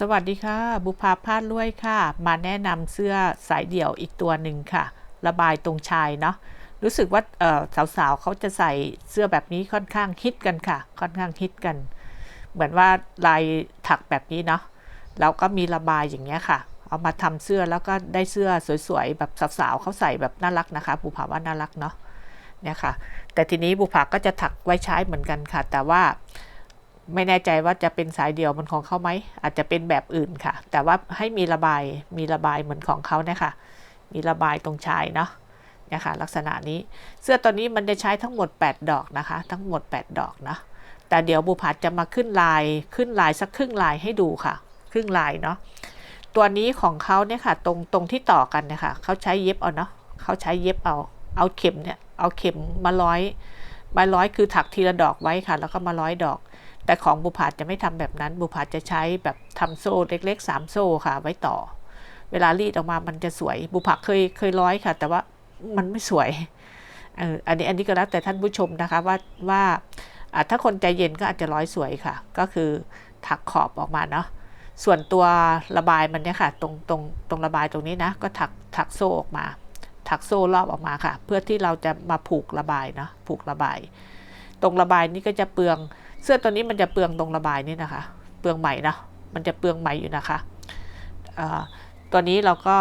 สวัสดีค่ะ บุภาพาดด้วยค่ะ มาแนะนำเสื้อสายเดี่ยวอีกตัวหนึ่งค่ะ ระบายตรงชายเนาะรู้สึกว่าสาวๆเขาจะใส่เสื้อแบบนี้ค่อนข้างฮิตกันค่ะ ค่อนข้างฮิตกัน เหมือนว่าลายถักแบบนี้เนาะแล้วก็มีระบายอย่างเงี้ยค่ะ เอามาทำเสื้อแล้วก็ได้เสื้อสวยๆแบบสาวๆเขาใส่แบบน่ารักนะคะ บุภาว่าน่ารักเนาะเนี่ยค่ะ แต่ทีนี้บุภาก็จะถักไว้ใช้เหมือนกันค่ะ แต่ว่า ไม่แน่ใจว่าจะเป็นสายเดียวมันของเขาไหม อาจจะเป็นแบบอื่นค่ะ แต่ว่าให้มีระบายมีระบายเหมือนของเขาเนี่ยค่ะมีระบายตรงชายเนาะนี่ค่ะลักษณะนี้เสื้อตัวนี้มันจะใช้ทั้งหมด 8 ดอกนะคะ ทั้งหมด 8 ดอกนะแต่เดี๋ยวบุพัดจะมาขึ้นลายขึ้นลายสักครึ่งลายให้ดูค่ะ ครึ่งลายเนาะตัวนี้ของเขาเนี่ยค่ะตรงตรงที่ต่อกันเนี่ยค่ะเขาใช้เย็บเอาเนาะเขาใช้เย็บเอาเอาเข็มเนี่ยเอาเข็มมาร้อยมาร้อยคือถักทีละดอกไว้ค่ะ แล้วก็มาร้อยดอก แต่ของบุผาจะไม่ทำแบบนั้น บุผาจะใช้แบบทำโซ่เล็กๆ 3 โซ่ค่ะ ไว้ต่อ เวลารีดออกมามันจะสวย บุผาเคยเคยร้อยค่ะ แต่ว่ามันไม่สวยอันนี้อันนี้ก็แล้วแต่ท่านผู้ชมนะคะว่าว่าถ้าคนใจเย็นก็อาจจะร้อยสวยค่ะ ก็คือถักขอบออกมาเนาะส่วนตัวระบายมันเนี่ยค่ะ ตรงตรงตรงระบายตรงนี้นะ ก็ถักถักโซ่ออกมา ถักโซ่รอบออกมาค่ะ เพื่อที่เราจะมาผูกระบายเนาะผูกระบาย ตรงระบายนี่ก็จะเปลือง เสื้อตัวนี้มันจะเปลืองตรงระบายนี่นะคะ เปลืองไหมนะ มันจะเปลืองไหมอยู่นะคะ ตัวนี้เราก็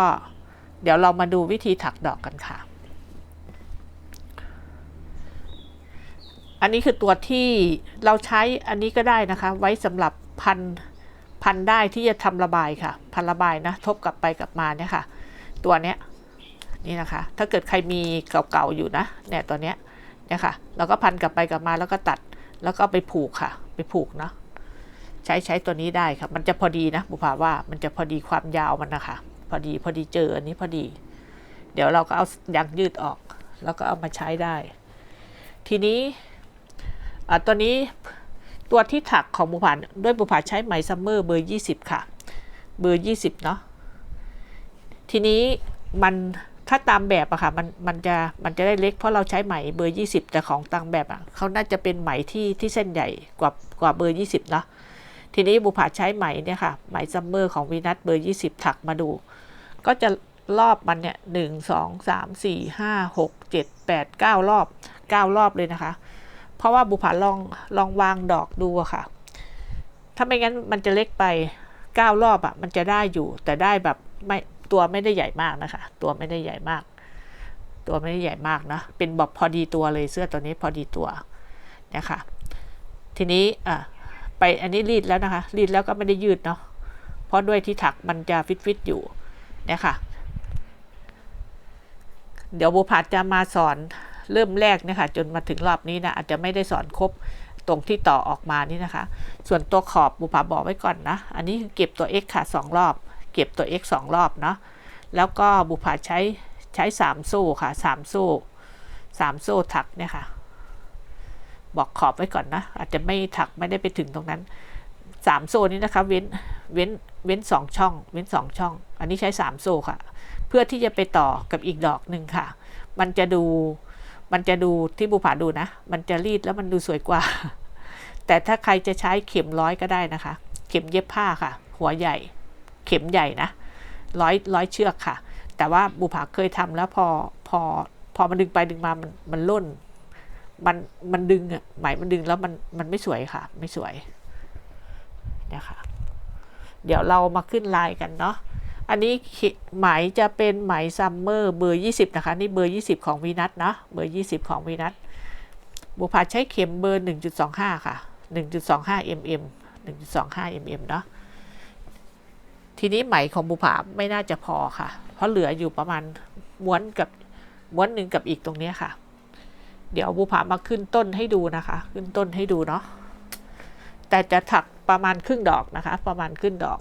เดี๋ยวเรามาดูวิธีถักดอกกันค่ะ อันนี้คือตัวที่เราใช้อันนี้ก็ได้นะคะ ไว้สำหรับพันพันได้ที่จะทำระบายค่ะ พันระบายนะ ทบกลับไปกลับมาเนี่ยค่ะ ตัวเนี้ยนี่นะคะ ถ้าเกิดใครมีเก่าๆอยู่นะเนี่ยตัวเนี้ยเนี่ยค่ะ เราก็พันกลับไปกลับมาแล้วก็ตัด แล้วก็ไปผูกค่ะ ไปผูกเนาะใช้ใช้ตัวนี้ได้ครับมันจะพอดีนะบุภาว่ามันจะพอดีความยาวมันนะคะ พอดีพอดีเจออันนี้พอดี เดี๋ยวเราก็เอายางยืดออก แล้วก็เอามาใช้ได้ ทีนี้ตัวนี้ตัวที่ถักของบุภาด้วยบุภาใช้ไหมซัมเมอร์เบอร์20ค่ะ เบอร์20เนาะทีนี้มัน ถ้าตามแบบอะค่ะมันมันจะมันจะได้เล็กเพราะเราใช้ไหมเบอร์ 20 แต่ของตามแบบอะเขาน่าจะเป็นไหมที่ที่เส้นใหญ่กว่ากว่าเบอร์ 20เนาะทีนี้บุผาใช้ไหมเนี่ยค่ะไหมซัมเมอร์ของวีนัสเบอร์ 20 ถักมาดู ก็จะรอบมันเนี่ยหนึ่งสองสามสี่ห้าหกเจ็ดแปดเก้ารอบเก้ารอบเลยนะคะ เพราะว่าบุผาลองลองวางดอกดูอะค่ะ ถ้าไม่งั้นมันจะเล็กไปเก้ารอบอะมันจะได้อยู่ แต่ได้แบบไม่ ตัวไม่ได้ใหญ่มากนะคะ ตัวไม่ได้ใหญ่มาก ตัวไม่ได้ใหญ่มากนะเป็นบอกพอดีตัวเลยเสื้อตัวนี้พอดีตัวนะคะทีนี้อะไปอันนี้รีดแล้วนะคะ รีดแล้วก็ไม่ได้ยืดเนาะเพราะด้วยที่ถักมันจะฟิตฟิตอยู่นะคะเดี๋ยวโบผาจะมาสอนเริ่มแรกนะคะจนมาถึงรอบนี้นะอาจจะไม่ได้สอนครบตรงที่ต่อออกมานี่นะคะ ส่วนตัวขอบบุผาบอกไว้ก่อนนะ อันนี้คือเก็บตัว x ค่ะสองรอบ เก็บตัว x 2 รอบเนาะแล้วก็บุพาใช้ใช้3โซ่ค่ะ3โซ่3โซ่ถักเนี่ยค่ะบอกขอบไว้ก่อนนะ อาจจะไม่ถักไม่ได้ไปถึงตรงนั้น 3 โซ่นี้นะคะเว้นเว้นเว้น2ช่อง เว้น2ช่อง อันนี้ใช้ 3 โซ่ค่ะ เพื่อที่จะไปต่อกับอีกดอกหนึ่งค่ะ มันจะดูมันจะดูที่บุผาดูนะ มันจะรีดแล้วมันดูสวยกว่า แต่ถ้าใครจะใช้เข็มร้อยก็ได้นะคะ เข็มเย็บผ้าค่ะ หัวใหญ่ เข็มใหญ่นะร้อยร้อยเชือกค่ะ แต่ว่าบุภาเคยทำแล้วพอพอพอมันดึงไปดึงมามันมันล่น มันมันดึงอะไหมมันดึงแล้วมันมันไม่สวยค่ะ ไม่สวยเนี่ยค่ะ เดี๋ยวเรามาขึ้นลายกันเนาะอันนี้ไหมจะเป็นไหมซัมเมอร์เบอร์ 20 นะคะ นี่เบอร์ 20 ของวีนัทนะเบอร์ 20 ของวีนัทบุพาใช้เข็มเบอร์ 1.25 ค่ะ 1.25 mm 1.25 mm เนาะ ทีนี้ไหมของบุผาไม่น่าจะพอค่ะ เพราะเหลืออยู่ประมาณม้วนกับม้วนหนึ่งกับอีกตรงนี้ค่ะ เดี๋ยวบุผามาขึ้นต้นให้ดูนะคะ ขึ้นต้นให้ดูเนาะแต่จะถักประมาณครึ่งดอกนะคะ ประมาณครึ่งดอก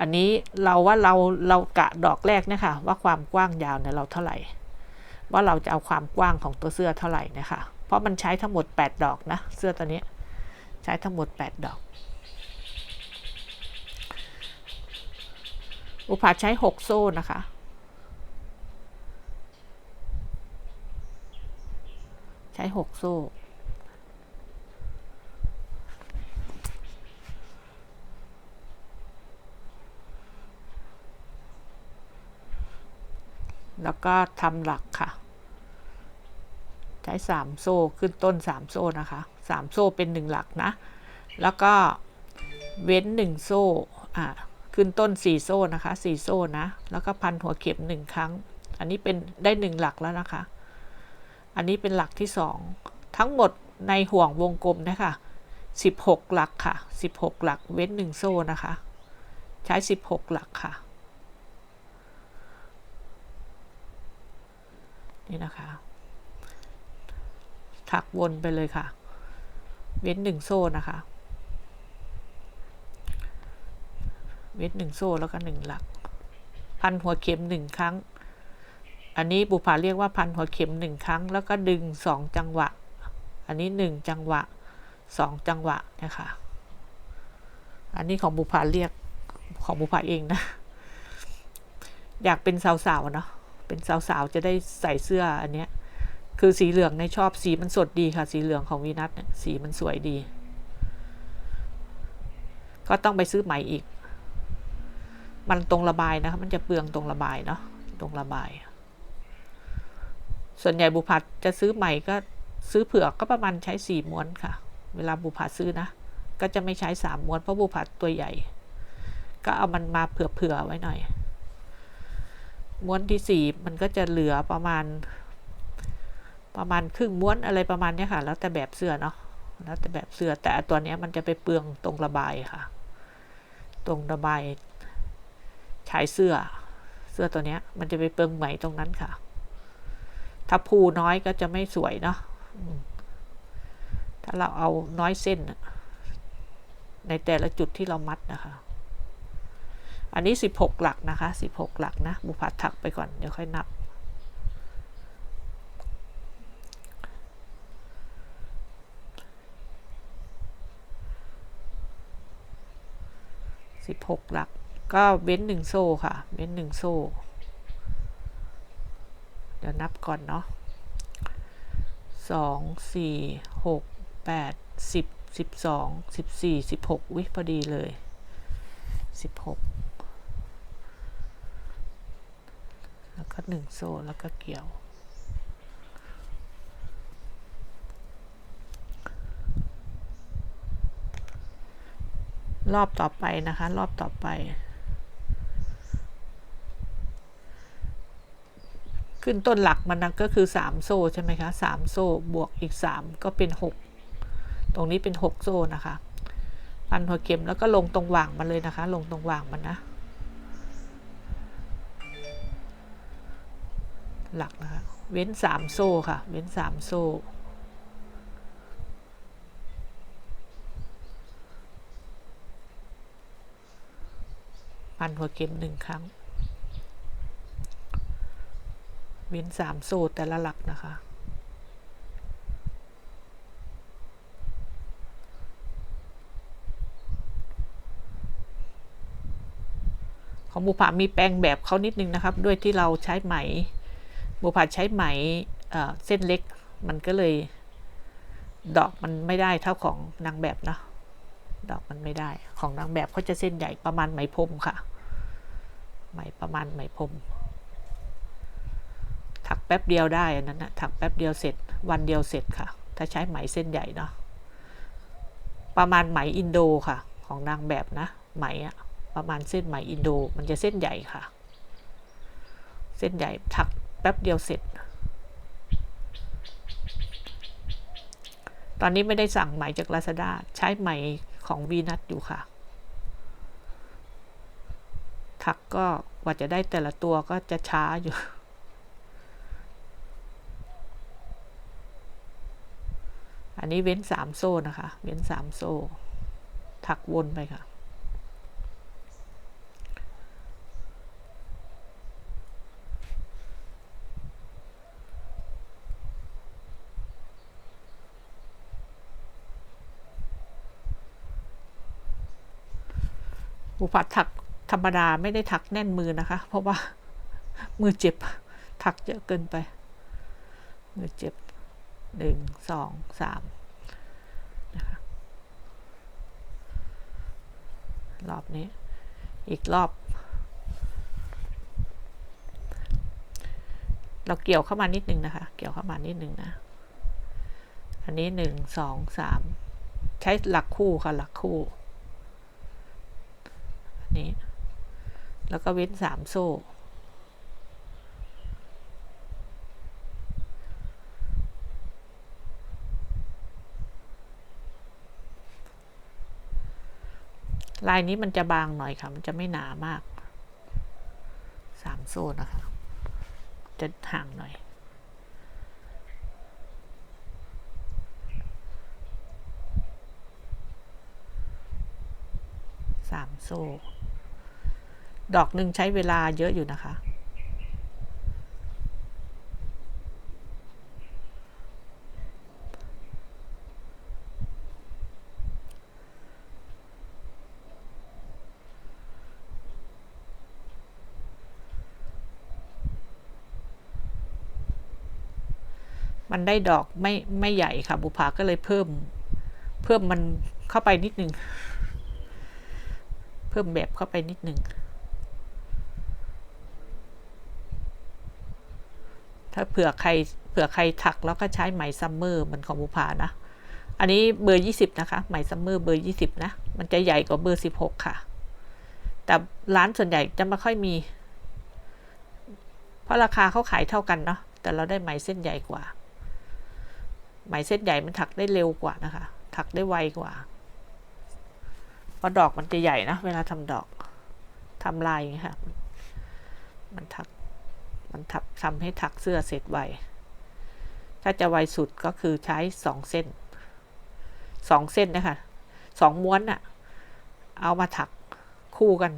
อันนี้เราว่าเราเรากะดอกแรกนะคะว่าความกว้างยาวเนี่ยเราเท่าไหร่ ว่าเราจะเอาความกว้างของตัวเสื้อเท่าไหร่นะคะเพราะมันใช้ทั้งหมด 8 ดอกนะ เสื้อตัวนี้ใช้ทั้งหมด 8 ดอก อุปาใช้หกโซ่นะคะ ใช้หกโซ่แล้วก็ทำหลักค่ะ ใช้สามโซ่ขึ้นต้นสามโซ่นะคะสามโซ่เป็นหนึ่งหลักนะ แล้วก็เว้นหนึ่งโซ่อ่า ขึ้นต้นสี่โซ่นะคะสี่โซ่นะ แล้วก็พันหัวเข็มหนึ่งครั้ง อันนี้เป็นได้หนึ่งหลักแล้วนะคะ อันนี้เป็นหลักที่สองทั้งหมดในห่วงวงกลมนะคะสิบหกหลักค่ะสิบหกหลักเว้นหนึ่งโซ่นะคะ ใช้สิบหกหลักค่ะ นี่นะคะ ถักวนไปเลยค่ะ เว้นหนึ่งโซ่นะคะ เว้นหนึ่งโซ่แล้วก็หนึ่งหลัก พันหัวเข็มหนึ่งครั้ง อันนี้บุพาเรียกว่าพันหัวเข็มหนึ่งครั้ง แล้วก็ดึงสองจังหวะ อันนี้หนึ่งจังหวะสองจังหวะนะคะ อันนี้ของบุพาเรียกของบุพาเองนะ อยากเป็นสาวๆเนาะ เป็นสาวๆจะได้ใส่เสื้ออันเนี้ย คือสีเหลืองในชอบสีมันสดดีค่ะ สีเหลืองของวีนัสเนี่ยสีมันสวยดี ก็ต้องไปซื้อใหม่อีก มันตรงระบายนะคะมันจะเปลืองตรงระบายเนาะตรงระบาย ส่วนใหญ่บุพัดจะซื้อใหม่ก็ซื้อเผื่อก็ประมาณใช้สี่ม้วนค่ะ เวลาบุพัดซื้อนะ ก็จะไม่ใช้สามม้วนเพราะบุพัดตัวใหญ่ ก็เอามันมาเผื่อๆไว้หน่อย ม้วนที่สี่มันก็จะเหลือประมาณ ประมาณครึ่งม้วนอะไรประมาณนี้ค่ะ แล้วแต่แบบเสื้อเนาะแล้วแต่แบบเสื้อแต่ตัวนี้มันจะไปเปลืองตรงระบายค่ะ ตรงระบาย ชายเสื้อ เสื้อตัวนี้มันจะไปเปลืองไหมตรงนั้นค่ะ ถ้าภูน้อยก็จะไม่สวยเนาะถ้าเราเอาน้อยเส้น ในแต่ละจุดที่เรามัดนะคะ อันนี้ 16 หลักนะคะ 16 หลักนะ บุพัดถักไปก่อน เดี๋ยวค่อยนับ16หลัก ก็เว้นหนึ่งโซ่ค่ะ เว้นหนึ่งโซ่ เดี๋ยวนับก่อนเนาะสองสี่หกแปดสิบสิบสองสิบสี่สิบหกวิพอดีเลยสิบหกแล้วก็หนึ่งโซ่แล้วก็เกี่ยวรอบต่อไปนะคะ รอบต่อไป ขึ้นต้นหลักมันนะก็คือ 3 โซ่ใช่ไหมคะ3โซ่บวกอีก 3 ก็เป็น 6 ตรงนี้เป็น 6 โซ่นะคะพันหัวเข็มแล้วก็ลงตรงว่างมันเลยนะคะ ลงตรงว่างมันนะ หลักนะคะ เว้น 3 โซ่ค่ะ เว้น 3 โซ่พันหัวเข็มหนึ่งครั้ง เว้นสามโซ่แต่ละหลักนะคะ ของบุผามีแปลงแบบเขานิดนึงนะครับ ด้วยที่เราใช้ไหม บุผาใช้ไหมเเส้นเล็กมันก็เลย ดอกมันไม่ได้เท่าของนางแบบนะดอกมันไม่ได้ ของนางแบบเขาจะเส้นใหญ่ประมาณไหมพรมค่ะ ไหมประมาณไหมพรม ถักแป๊บเดียวได้อันนั้นนะถักแป๊บเดียวเสร็จ วันเดียวเสร็จค่ะ ถ้าใช้ไหมเส้นใหญ่เนาะประมาณไหมอินโดค่ะ ของนางแบบนะ ไหมอะประมาณเส้นไหมอินโด มันจะเส้นใหญ่ค่ะ เส้นใหญ่ถักแป๊บเดียวเสร็จ ตอนนี้ไม่ได้สั่งไหมจากลาซาด้าใช้ไหมของวีนัทอยู่ค่ะ ถักก็กว่าจะได้แต่ละตัวก็จะช้าอยู่ อันนี้เว้นสามโซ่นะคะ เว้นสามโซ่ ถักวนไปค่ะบุพัดถักธรรมดาไม่ได้ถักแน่นมือนะคะ เพราะว่ามือเจ็บ ถักเยอะเกินไป มือเจ็บ หนึ่งสองสามนะคะรอบนี้ อีกรอบ เราเกี่ยวเข้ามานิดนึงนะคะ เกี่ยวเข้ามานิดนึงนะ อันนี้หนึ่งสองสามใช้หลักคู่ค่ะหลักคู่ อันนี้ แล้วก็เว้นสามโซ่ ลายนี้มันจะบางหน่อยค่ะ มันจะไม่หนามากสามโซ่นะคะ จะห่างหน่อย สามโซ่ ดอกหนึ่งใช้เวลาเยอะอยู่นะคะ มันได้ดอกไม่ไม่ใหญ่ค่ะบุภาก็เลยเพิ่ม เพิ่มมันเข้าไปนิดนึง เพิ่มแบบเข้าไปนิดนึง ถ้าเผื่อใครเผื่อใครถักแล้วก็ใช้ไหมซัมเมอร์เหมันของบุภานะ อันนี้เบอร์ 20 นะคะ ไหมซัมเมอร์เบอร์ 20 นะ มันจะใหญ่กว่าเบอร์ 16 ค่ะ แต่ร้านส่วนใหญ่จะไม่ค่อยมี เพราะราคาเขาขายเท่ากันเนาะแต่เราได้ไหมเส้นใหญ่กว่า ไหมเส้นใหญ่มันถักได้เร็วกว่านะคะ ถักได้ไวกว่า เพราะดอกมันจะใหญ่นะ เวลาทำดอกทำลายอย่างเงี้ยค่ะ มันถัก มันทับทำให้ถักเสื้อเสร็จไว ถ้าจะไวสุดก็คือใช้สองเส้น สองเส้นนะคะ สองม้วนอะเอามาถักคู่กัน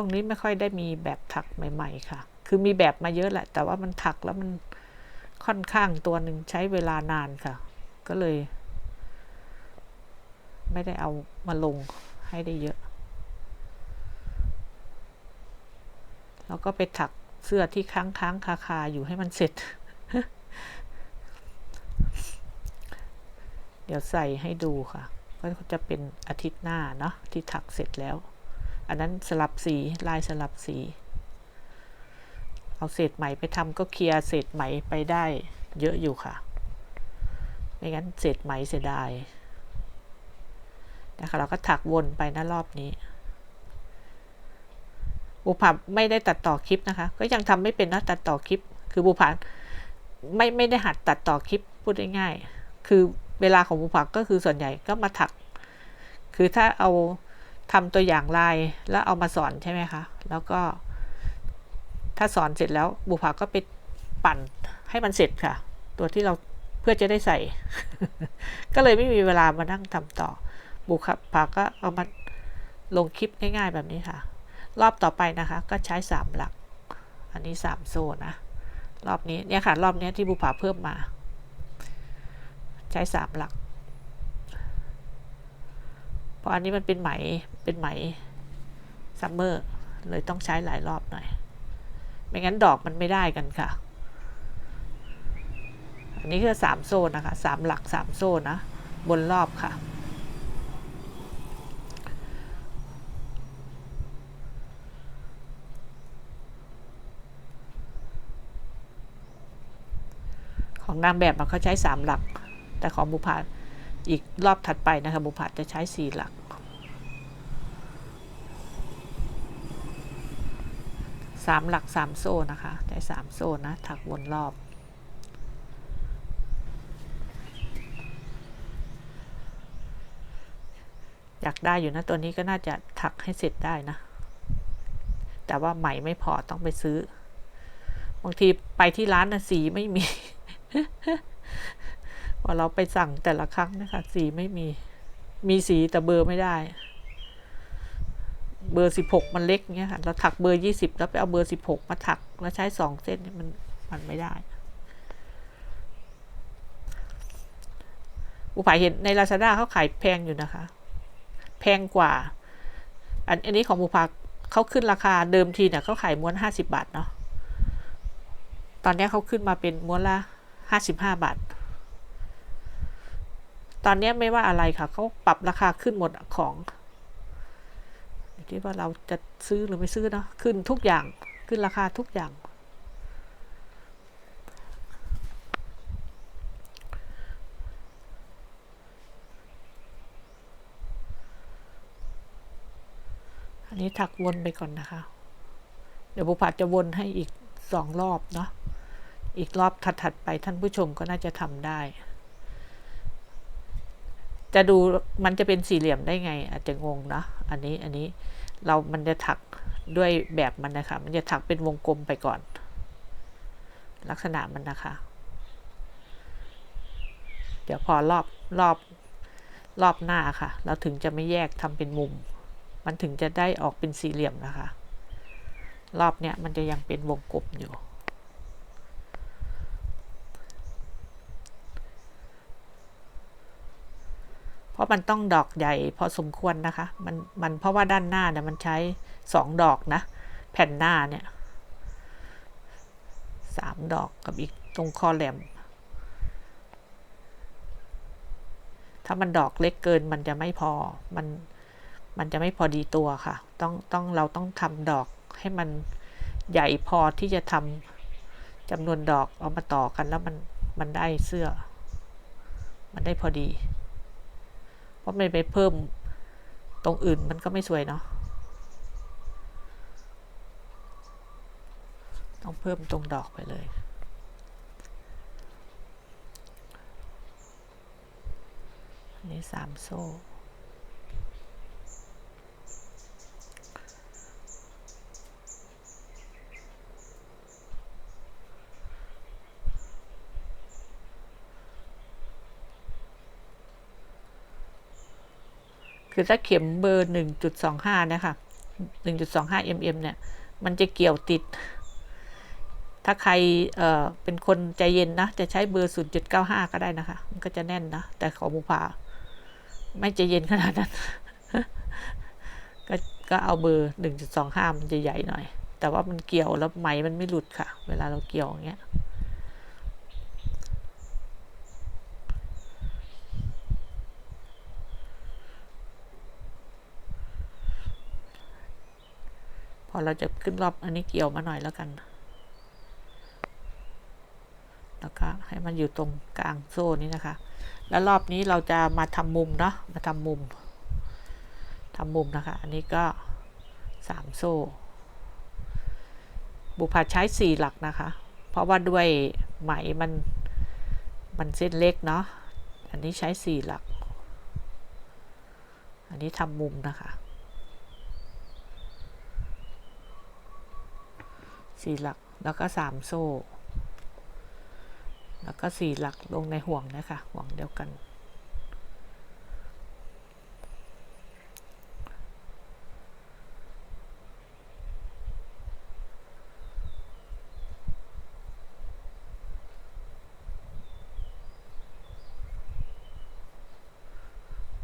ช่วงนี้ไม่ค่อยได้มีแบบถักใหม่ ๆ ค่ะ คือมีแบบมาเยอะแหละ แต่ว่ามันถักแล้วมันค่อนข้างตัวหนึ่งใช้เวลานานค่ะ ก็เลย ไม่ได้เอามาลงให้ได้เยอะ แล้วก็ไปถักเสื้อที่ค้างค้างคาคาอยู่ให้มันเสร็จ เดี๋ยวใส่ให้ดูค่ะ ก็จะเป็นอาทิตย์หน้าเนาะที่ถักเสร็จแล้ว อันนั้นสลับสีลายสลับสี เอาเศษไหมไปทำก็เคลียร์เศษไหมไปได้เยอะอยู่ค่ะ ไม่งั้นเศษไหมเสียดายนะคะเราก็ถักวนไปนะรอบนี้บุพาไม่ได้ตัดต่อคลิปนะคะ ก็ยังทำไม่เป็นนะตัดต่อคลิป คือบุพาไม่ไม่ได้หัดตัดต่อคลิปพูดง่ายๆคือเวลาของบุพาก็คือส่วนใหญ่ก็มาถัก คือถ้าเอา ทำตัวอย่างลายแล้วเอามาสอนใช่ไหมคะ แล้วก็ ถ้าสอนเสร็จแล้วบุภาก็ไปปั่นให้มันเสร็จค่ะ ตัวที่เราเพื่อจะได้ใส่ ก็เลยไม่มีเวลามานั่งทำต่อ บุภาก็เอามาลงคลิปง่ายๆแบบนี้ค่ะ รอบต่อไปนะคะ ก็ใช้สามหลัก อันนี้สามโซ่นะ รอบนี้เนี่ยค่ะ รอบนี้ที่บุภาเพิ่มมา ใช้สามหลัก ราะอันนี้มันเป็นไหมเป็นไหมซัมเมอร์เลยต้องใช้หลายรอบหน่อย ไม่งั้นดอกมันไม่ได้กันค่ะ อันนี้คือสามโซ่นะคะสามหลักสามโซ่นะ บนรอบค่ะ ของนางแบบมันเขาใช้สามหลัก แต่ของบุพาอีกรอบถัดไปนะคะบุพาจะใช้สี่หลัก สามหลักสามโซ่นะคะ ได้สามโซ่นะ ถักวนรอบ อยากได้อยู่นะ ตัวนี้ก็น่าจะถักให้เสร็จได้นะ แต่ว่าไหมไม่พอต้องไปซื้อ บางทีไปที่ร้านนะสีไม่มีพอเราไปสั่งแต่ละครั้งนะคะ สีไม่มี มีสีแต่เบอร์ไม่ได้ เบอร์สิบหกมันเล็กเงี้ยค่ะเราถักเบอร์ยี่สิบแล้วไปเอาเบอร์สิบหกมาถักแล้วใช้สองเส้นมันมันไม่ได้อุปายเห็นในลาซาด้าเขาขายแพงอยู่นะคะ แพงกว่า อันอันนี้ของบุพาเขาขึ้นราคาเดิมทีเนี่ยเขาขายม้วนห้าสิบาทเนาะตอนนี้เขาขึ้นมาเป็นม้วนละห้าสิบห้าบาท ตอนนี้ไม่ว่าอะไรค่ะเขาปรับราคาขึ้นหมดของ ที่ว่าเราจะซื้อหรือไม่ซื้อเนาะขึ้นทุกอย่างขึ้นราคาทุกอย่าง อันนี้ถักวนไปก่อนนะคะ เดี๋ยวบุพัดจะวนให้อีกสองรอบเนาะอีกรอบถัด ๆ ไปท่านผู้ชมก็น่าจะทำได้ จะดูมันจะเป็นสี่เหลี่ยมได้ไง อาจจะงงนะอันนี้อันนี้เรามันจะถักด้วยแบบมันนะคะ มันจะถักเป็นวงกลมไปก่อน ลักษณะมันนะคะ เดี๋ยวพอรอบรอบรอบหน้าค่ะ เราถึงจะไม่แยกทำเป็นมุม มันถึงจะได้ออกเป็นสี่เหลี่ยมนะคะ รอบเนี้ยมันจะยังเป็นวงกลมอยู่ ราะมันต้องดอกใหญ่พอสมควรนะคะ มันมันเพราะว่าด้านหน้าเนี่ยมันใช้สองดอกนะ แผ่นหน้าเนี่ยสามดอกกับอีกตรงคอแหลม ถ้ามันดอกเล็กเกินมันจะไม่พอ มันมันจะไม่พอดีตัวค่ะ ต้องต้องเราต้องทำดอกให้มันใหญ่พอที่จะทำจำนวนดอกเอามาต่อกันแล้วมันมันได้เสื้อ มันได้พอดี ราะไม่ไปเพิ่มตรงอื่นมันก็ไม่สวยเนาะต้องเพิ่มตรงดอกไปเลยอันนี้สามโซ่ คือถ้าเข็มเบอร์ 1.25 นะคะ 1.25 mm เนี่ย มันจะเกี่ยวติด ถ้าใครเอ่อเป็นคนใจเย็นนะ จะใช้เบอร์ 0.95 ก็ได้นะคะ มันก็จะแน่นนะ แต่ของบุพาไม่ใจเย็นขนาดนั้น ก็ก็เอาเบอร์ 1.25 มันจะใหญ่หน่อย แต่ว่ามันเกี่ยวแล้วไหมมันไม่หลุดค่ะ เวลาเราเกี่ยวอย่างเงี้ย อเราจะขึ้นรอบอันนี้เกี่ยวมาหน่อยแล้วกัน แล้วก็ให้มันอยู่ตรงกลางโซ่นี้นะคะ แล้วรอบนี้เราจะมาทำมุมเนาะ มาทำมุมทำมุมนะคะ อันนี้ก็สามโซ่ บุพาใช้สี่หลักนะคะ เพราะว่าด้วยไหมมันมันเส้นเล็กเนาะ อันนี้ใช้สี่หลัก อันนี้ทำมุมนะคะ สี่หลักแล้วก็สามโซ่ แล้วก็สี่หลักลงในห่วงนะคะห่วงเดียวกัน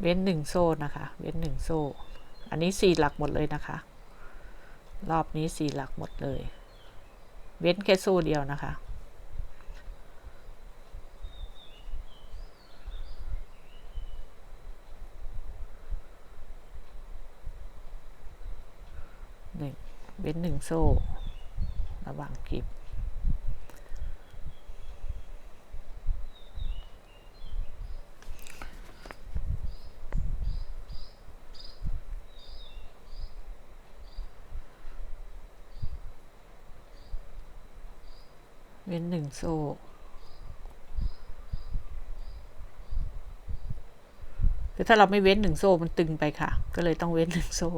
เว้นหนึ่งโซ่นะคะ เว้นหนึ่งโซ่ อันนี้สี่หลักหมดเลยนะคะ รอบนี้สี่หลักหมดเลย เว้นแค่โซ่เดียวนะคะหนึ่งเว้นหนึ่งโซ่ ระหว่างกลีบ ว้นหนึ่งโซ่คือถ้าเราไม่เว้นหนึ่งโซ่มันตึงไปค่ะ ก็เลยต้องเว้นหนึ่งโซ่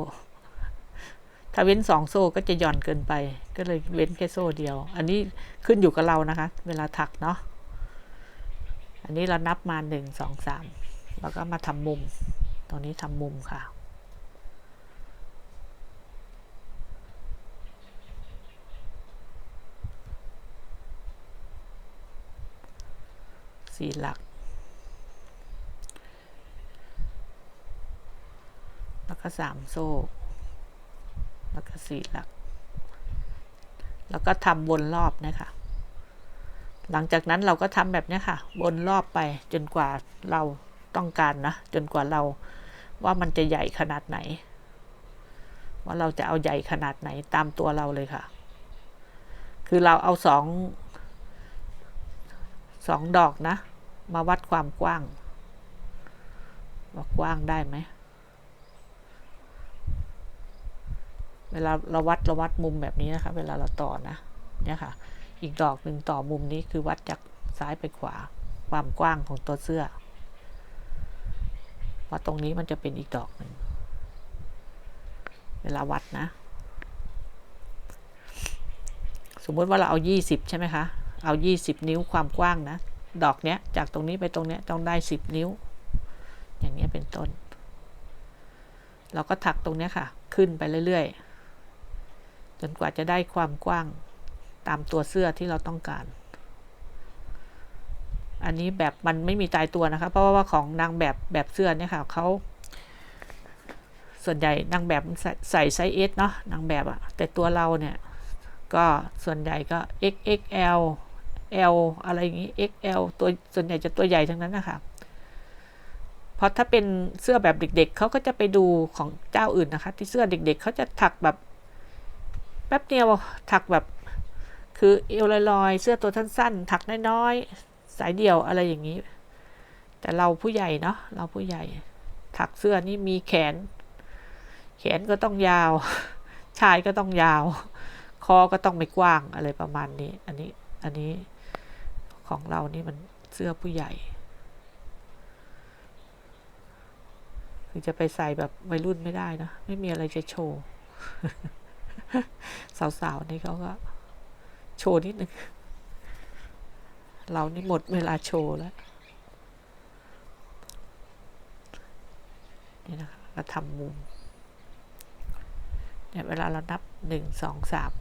ถ้าเว้นสองโซ่ก็จะหย่อนเกินไป ก็เลยเว้นแค่โซ่เดียว อันนี้ขึ้นอยู่กับเรานะคะ เวลาถักเนาะ อันนี้เรานับมาหนึ่งสองสามแล้วก็มาทำมุม ตรงนี้ทำมุมค่ะ สี่หลัก แล้วก็สามโซ่ แล้วก็สี่หลัก แล้วก็ทำวนรอบนะคะหลังจากนั้นเราก็ทำแบบนี้ค่ะวนรอบไปจนกว่าเราต้องการนะ จนกว่าเราว่ามันจะใหญ่ขนาดไหน ว่าเราจะเอาใหญ่ขนาดไหนตามตัวเราเลยค่ะ คือเราเอาสอง สองดอกนะ มาวัดความกว้างว่ากว้างได้ไหม เวลาเราวัดเราวัดมุมแบบนี้นะคะ เวลาเราต่อนะ เนี่ยค่ะ อีกดอกหนึ่งต่อมุมนี้คือวัดจากซ้ายไปขวา ความกว้างของตัวเสื้อว่าตรงนี้มันจะเป็นอีกดอกหนึ่ง เวลาวัดนะ สมมติว่าเราเอายี่สิบใช่ไหมคะ เอายี่สิบนิ้วความกว้างนะ ดอกเนี้ย จากตรงนี้ไปตรงเนี้ยต้องได้สิบนิ้ว อย่างเงี้ยเป็นต้น เราก็ถักตรงเนี้ยค่ะ ขึ้นไปเรื่อยๆ จนกว่าจะได้ความกว้างตามตัวเสื้อที่เราต้องการ อันนี้แบบมันไม่มีตายตัวนะคะ เพราะว่าของนางแบบแบบเสื้อเนี่ยค่ะเขาส่วนใหญ่นางแบบใส่ไซส์เอสเนาะนางแบบอะแต่ตัวเราเนี่ย ก็ส่วนใหญ่ก็ XXL L อะไรอย่างนี้ XL ตัวส่วนใหญ่จะตัวใหญ่ทั้งนั้นนะคะเพราะถ้าเป็นเสื้อแบบเด็ก ๆเขาก็จะไปดูของเจ้าอื่นนะคะ ที่เสื้อเด็กๆเขาจะถักแบบแป๊บเดียวถักแบบ คือเอวลอยๆเสื้อตัวสั้นๆถักน้อยๆสายเดี่ยวอะไรอย่างนี้ แต่เราผู้ใหญ่เนาะเราผู้ใหญ่ ถักเสื้อนี่มีแขน แขนก็ต้องยาว ชายก็ต้องยาว คอก็ต้องไม่กว้างอะไรประมาณนี้ อันนี้อันนี้ ของเรานี่มันเสื้อผู้ใหญ่คือจะไปใส่แบบวัยรุ่นไม่ได้นะ ไม่มีอะไรจะโชว์ สาวๆนี่เขาก็ โชว์นิดนึง เรานี่หมดเวลาโชว์แล้ว นี่นะคะเราทำมุม เนี่ยเวลาเรานับหนึ่งสองสาม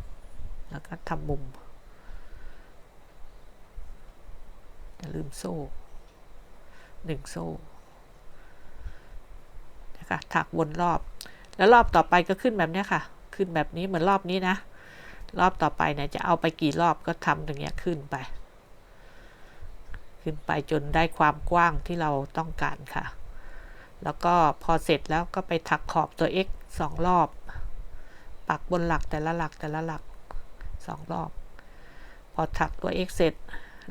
แล้วก็ทำมุม อย่าลืมโซ่หนึ่งโซ่นะคะถักวนรอบ แล้วรอบต่อไปก็ขึ้นแบบนี้ค่ะ ขึ้นแบบนี้เหมือนรอบนี้นะ รอบต่อไปเนี่ยจะเอาไปกี่รอบก็ทำตรงเนี้ยขึ้นไป ขึ้นไปจนได้ความกว้างที่เราต้องการค่ะ แล้วก็พอเสร็จแล้วก็ไปถักขอบตัว x สองรอบ ปักบนหลักแต่ละหลักแต่ละหลักสองรอบ พอถักตัว x เสร็จ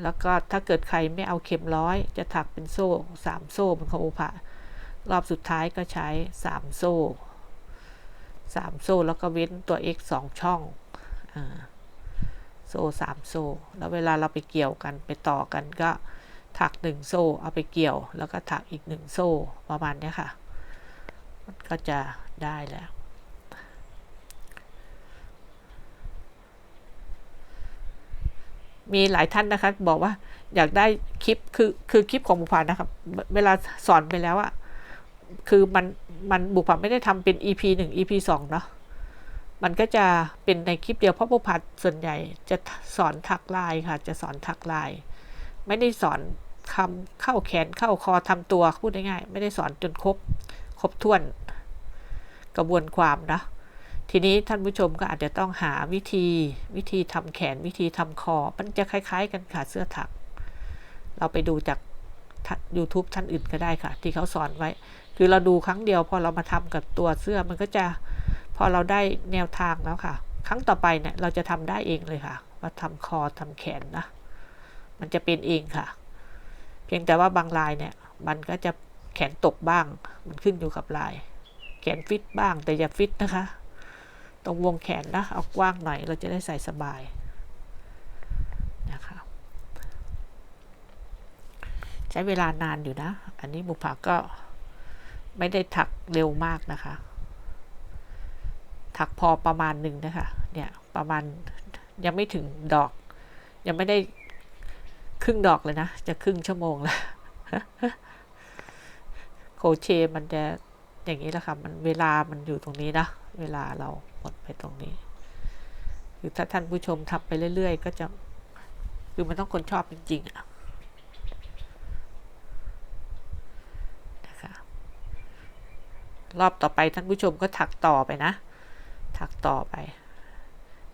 แล้วก็ถ้าเกิดใครไม่เอาเข็มร้อยจะถักเป็นโซ่สามโซ่เป็นของอุปะรอบสุดท้ายก็ใช้สามโซ่สามโซ่แล้วก็เว้นตัว x สองช่องอโซ่สามโซ่ แล้วเวลาเราไปเกี่ยวกันไปต่อกันก็ถักหนึ่งโซ่เอาไปเกี่ยว แล้วก็ถักอีกหนึ่งโซ่ประมาณนี้ค่ะ มันก็จะได้แล้ว มีหลายท่านนะคะ บอกว่าอยากได้คลิปคือคือคลิปของบุพานะครับ เวลาสอนไปแล้วอะคือมันมันบุพาไม่ได้ทำเป็น EP หนึ่ง EP สองเนาะมันก็จะเป็นในคลิปเดียวเพราะบุพาส่วนใหญ่จะสอนถักลายค่ะ จะสอนถักลายไม่ได้สอนคำเข้าแขนเข้าคอทำตัวพูดง่ายๆไม่ได้สอนจนครบครบถ้วนกระบวนความนะ ทีนี้ท่านผู้ชมก็อาจจะต้องหาวิธีวิธีทำแขนวิธีทำคอ มันจะคล้าย ๆ กันค่ะเสื้อถัก เราไปดูจาก YouTube ท่านอื่นก็ได้ค่ะ ที่เขาสอนไว้ คือเราดูครั้งเดียวพอเรามาทำกับตัวเสื้อมันก็จะพอเราได้แนวทางแล้วค่ะ ครั้งต่อไปเนี่ยเราจะทำได้เองเลยค่ะ ว่าทำคอทำแขนนะ มันจะเป็นเองค่ะ เพียงแต่ว่าบางลายเนี่ย มันก็จะแขนตกบ้าง มันขึ้นอยู่กับลาย แขนฟิตบ้างแต่อย่าฟิตนะคะ ตรงวงแขนนะเอากว้างหน่อยเราจะได้ใส่สบายนะคะใช้เวลานานอยู่นะ อันนี้บุพาก็ไม่ได้ถักเร็วมากนะคะ ถักพอประมาณหนึ่งนะคะเนี่ยประมาณยังไม่ถึงดอก ยังไม่ได้ครึ่งดอกเลยนะ จะครึ่งชั่วโมงแล้วโคเชมันจะอย่างนี้แหละค่ะมันเวลามันอยู่ตรงนี้นะ เวลาเรา หมดไปตรงนี้คือถ้าท่านผู้ชมทำไปเรื่อย ๆ ก็จะคือมันต้องคนชอบจริงๆอะนะคะรอบต่อไปท่านผู้ชมก็ถักต่อไปนะ ถักต่อไป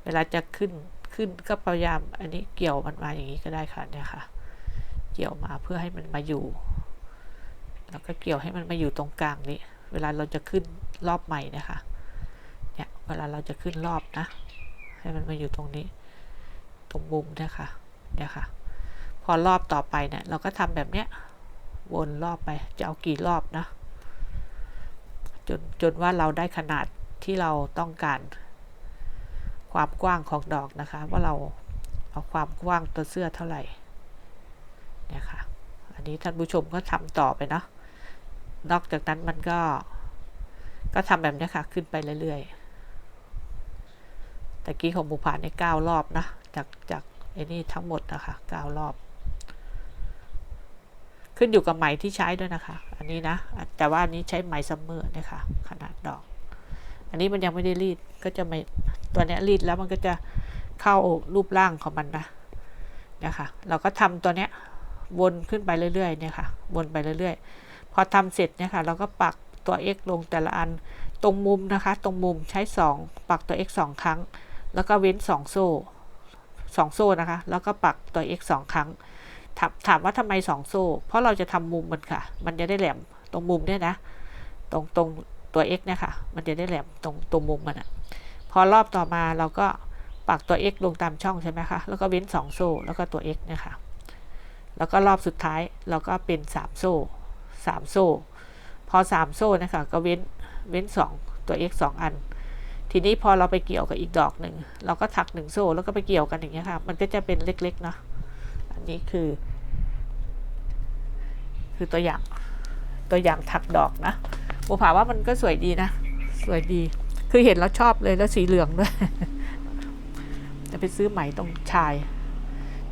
เวลาจะขึ้นขึ้นก็พยายามอันนี้เกี่ยวมันมาอย่างนี้ก็ได้ค่ะเนี่ยค่ะ เกี่ยวมาเพื่อให้มันมาอยู่ แล้วก็เกี่ยวให้มันมาอยู่ตรงกลางนี้ เวลาเราจะขึ้นรอบใหม่นะคะ เนี่ยเวลาเราจะขึ้นรอบนะ ให้มันมาอยู่ตรงนี้ ตรงมุมเนี่ยค่ะเนี่ยค่ะ พอรอบต่อไปเนี่ยเราก็ทำแบบเนี้ยวนรอบไปจะเอากี่รอบนะจนจนว่าเราได้ขนาดที่เราต้องการ ความกว้างของดอกนะคะ ว่าเราเอาความกว้างตัวเสื้อเท่าไหร่เนี่ยค่ะ อันนี้ท่านผู้ชมก็ทำต่อไปเนาะนอกจากนั้นมันก็ ก็ทำแบบนี้ค่ะ ขึ้นไปเรื่อยๆ ตะกี้ของบุพานในเก้ารอบนะจากจากไอ้นี่ทั้งหมดนะคะเก้ารอบ ขึ้นอยู่กับไหมที่ใช้ด้วยนะคะ อันนี้นะ แต่ว่าอันนี้ใช้ไหมซัมเมอร์นะคะขนาดดอก อันนี้มันยังไม่ได้รีดก็จะไม่ตัวเนี้ยรีดแล้วมันก็จะเข้ารูปร่างของมันนะเนี่ยค่ะเราก็ทำตัวเนี้ยวนขึ้นไปเรื่อยๆเนี่ยค่ะวนไปเรื่อยๆ พอทำเสร็จเนี่ยค่ะเราก็ปักตัว x ลงแต่ละอันตรงมุมนะคะ ตรงมุมใช้ 2 ปักตัว x 2 ครั้ง แล้วก็เว้น 2 โซ่2โซ่นะคะ แล้วก็ปักตัว x 2 ครั้ง ถามถามว่าทำไม 2 โซ่ เพราะเราจะทำมุมมันค่ะ มันจะได้แหลมตรงมุมเนี่ยนะ ตรงตรงตัว x เนี่ยค่ะ มันจะได้แหลมตรงตรงมุมมันอะพอรอบต่อมาเราก็ปักตัว x ลงตามช่องใช่ไหมคะ แล้วก็เว้น 2 โซ่ แล้วก็ตัว x เนี่ยค่ะ แล้วก็รอบสุดท้ายเราก็เป็น 3 โซ่ 3 โซ่ พอ 3 โซ่นะคะก็เว้นเว้น 2 ตัว x 2 อัน ทีนี้พอเราไปเกี่ยวกับอีกดอกหนึ่งเราก็ถัก1โซ่แล้วก็ไปเกี่ยวกันอย่างเงี้ยค่ะ มันก็จะเป็นเล็กๆเนาะอันนี้คือ คือตัวอย่าง ตัวอย่างถักดอกนะบูผาว่ามันก็สวยดีนะ สวยดี คือเห็นแล้วชอบเลยแล้วสีเหลืองด้วยจะไปซื้อไหมตรงชาย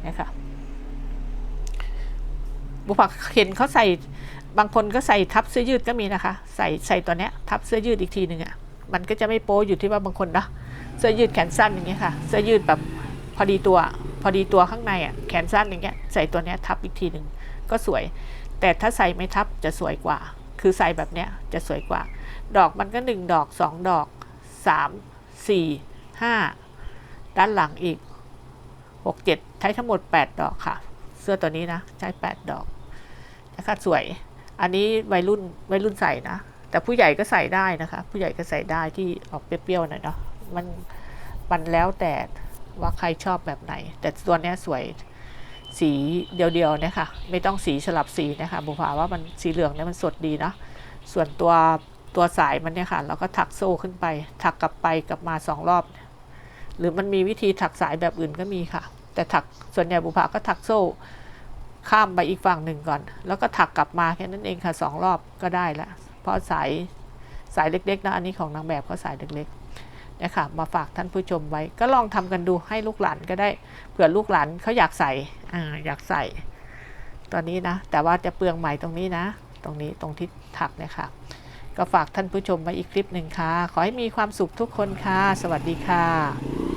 นะคะบุผักเห็นเขาใส่บางคนก็ใส่ทับเสื้อยืดก็มีนะคะ ใส่ใส่ตัวเนี้ย ทับเสื้อยืดอีกทีหนึ่งอะ่ะ มันก็จะไม่โป๊อยู่ที่ว่าบางคนนะเสื้อยืดแขนสั้นอย่างเงี้ยค่ะ เสื้อยืดแบบพอดีตัวพอดีตัวข้างในอะแขนสั้นอย่างเงี้ยใส่ตัวเนี้ยทับอีกทีหนึ่งก็สวย แต่ถ้าใส่ไม่ทับจะสวยกว่า คือใส่แบบเนี้ยจะสวยกว่า ดอกมันก็หนึ่งดอกสองดอกสามสี่ห้าด้านหลังอีกหกเจ็ดใช้ทั้งหมดแปดดอกค่ะ เสื้อตัวนี้นะ ใช้แปดดอกนะคะสวย อันนี้วัยรุ่นวัยรุ่นใส่นะ แต่ผู้ใหญ่ก็ใส่ได้นะคะ ผู้ใหญ่ก็ใส่ได้ที่ออกเปรี้ยวๆหน่อยเนาะมันมันแล้วแต่ว่าใครชอบแบบไหน แต่ตัวเนี้ยสวยสีเดียวๆเนี่ยค่ะ ไม่ต้องสีสลับสีนะคะบุพาว่ามันสีเหลืองเนี่ยมันสดดีเนาะส่วนตัวตัวสายมันเนี่ยค่ะ เราก็ถักโซ่ขึ้นไป ถักกลับไปกลับมาสองรอบ หรือมันมีวิธีถักสายแบบอื่นก็มีค่ะ แต่ถักส่วนใหญ่บุพาก็ถักโซ่ข้ามไปอีกฝั่งหนึ่งก่อน แล้วก็ถักกลับมาแค่นั้นเองค่ะสองรอบก็ได้ละ เพราะสายสายเล็กๆนะอันนี้ของนางแบบเขาสายเล็กๆเนี่ยค่ะมาฝากท่านผู้ชมไว้ ก็ลองทำกันดูให้ลูกหลานก็ได้เผื่อลูกหลานเขาอยากใส่อ่าอยากใส่ตอนนี้นะ แต่ว่าจะเปลืองไหมตรงนี้นะ ตรงนี้ตรงที่ถักเนี่ยค่ะ ก็ฝากท่านผู้ชมไว้อีกคลิปหนึ่งค่ะ ขอให้มีความสุขทุกคนค่ะ สวัสดีค่ะ